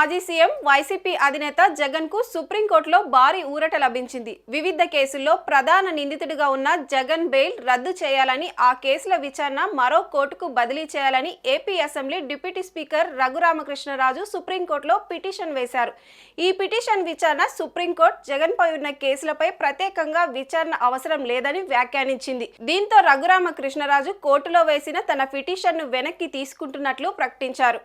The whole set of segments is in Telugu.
మాజీ సీఎం వైసీపీ అధినేత జగన్కు సుప్రీంకోర్టులో భారీ ఊరట లభించింది. వివిధ కేసుల్లో ప్రధాన నిందితుడిగా ఉన్న జగన్ బెయిల్ రద్దు చేయాలని ఆ కేసుల విచారణ మరో కోర్టుకు బదిలీ చేయాలని AP assembly deputy speaker Raghuramakrishnaraju సుప్రీంకోర్టులో పిటిషన్ వేశారు. ఈ పిటిషన్ విచారణ సుప్రీంకోర్టు జగన్ పై ఉన్న కేసులపై ప్రత్యేకంగా విచారణ అవసరం లేదని వ్యాఖ్యానించింది. దీంతో రఘురామకృష్ణరాజు కోర్టులో వేసిన తన పిటిషన్ను వెనక్కి తీసుకుంటున్నట్లు ప్రకటించారు.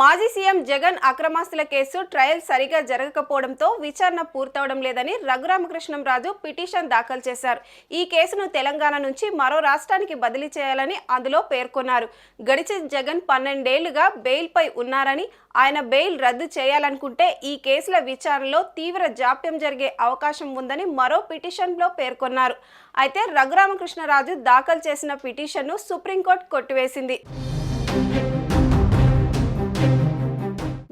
మాజీ సీఎం జగన్ అక్రమాస్తుల కేసు ట్రయల్ సరిగా జరగకపోవడంతో విచారణ పూర్తవడం లేదని రఘురామకృష్ణంరాజు పిటిషన్ దాఖలు చేశారు. ఈ కేసును తెలంగాణ నుంచి మరో రాష్ట్రానికి బదిలీ చేయాలని అందులో పేర్కొన్నారు. గడిచిన జగన్ పన్నెండేళ్ళుగా బెయిల్పై ఉన్నారని ఆయన బెయిల్ రద్దు చేయాలనుకుంటే ఈ కేసుల విచారణలో తీవ్ర జాప్యం జరిగే అవకాశం ఉందని మరో పిటిషన్లో పేర్కొన్నారు. అయితే రఘురామకృష్ణరాజు దాఖలు చేసిన పిటిషన్ను సుప్రీంకోర్టు కొట్టివేసింది.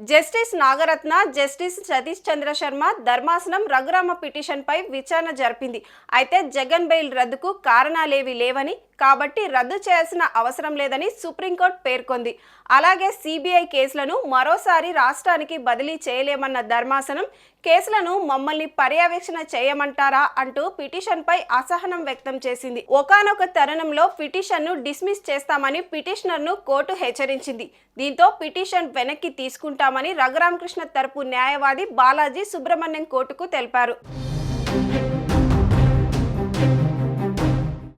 జస్టిస్ నాగరత్న జస్టిస్ సతీష్ చంద్ర శర్మ ధర్మాసనం రఘురామ పిటిషన్పై విచారణ జరిపింది. అయితే జగన్ బెయిల్ రద్దుకు కారణాలేవి లేవని కాబట్టి రద్దు చేయాల్సిన అవసరం లేదని సుప్రీంకోర్టు పేర్కొంది. అలాగే సిబిఐ కేసులను మరోసారి రాష్ట్రానికి బదిలీ చేయలేమన్న ధర్మాసనం కేసులను మమ్మల్ని పర్యవేక్షణ చేయమంటారా అంటూ పిటిషన్పై అసహనం వ్యక్తం చేసింది. ఒకానొక తరుణంలో పిటిషన్ను డిస్మిస్ చేస్తామని పిటిషనర్ను కోర్టు హెచ్చరించింది. దీంతో పిటిషన్ వెనక్కి తీసుకుంటామని రఘురామకృష్ణ తరపు న్యాయవాది బాలాజీ సుబ్రహ్మణ్యం కోర్టుకు తెలిపారు.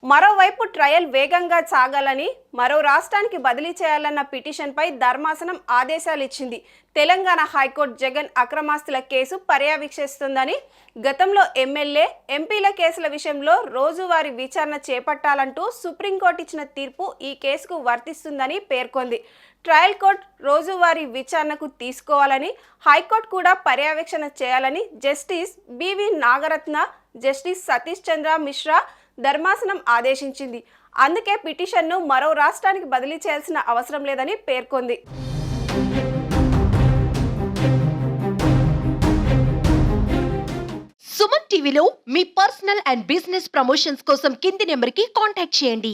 మరోవైపు ట్రయల్ వేగంగా సాగాలని మరో రాష్ట్రానికి బదిలీ చేయాలన్న పిటిషన్పై ధర్మాసనం ఆదేశాలు ఇచ్చింది తెలంగాణ హైకోర్టు జగన్ అక్రమాస్తుల కేసు పర్యవేక్షిస్తుందని గతంలో ఎమ్మెల్యే ఎంపీల కేసుల విషయంలో రోజువారీ విచారణ చేపట్టాలంటూ సుప్రీంకోర్టు ఇచ్చిన తీర్పు ఈ కేసుకు వర్తిస్తుందని పేర్కొంది. ట్రయల్ కోర్టు రోజువారీ విచారణకు తీసుకోవాలని హైకోర్టు కూడా పర్యవేక్షణ చేయాలని Justice B V Nagarathna Justice Satish Chandra Mishra ధర్మాసనం ఆదేశించింది. అందుకే పిటిషన్ను మరో రాష్ట్రానికి బదిలీ చేయాల్సిన అవసరం లేదని పేర్కొంది. సుమన్ టీవీలో మీ పర్సనల్ అండ్ బిజినెస్ ప్రమోషన్స్ కోసం కింది నెంబర్కి కాంటాక్ట్ చేయండి.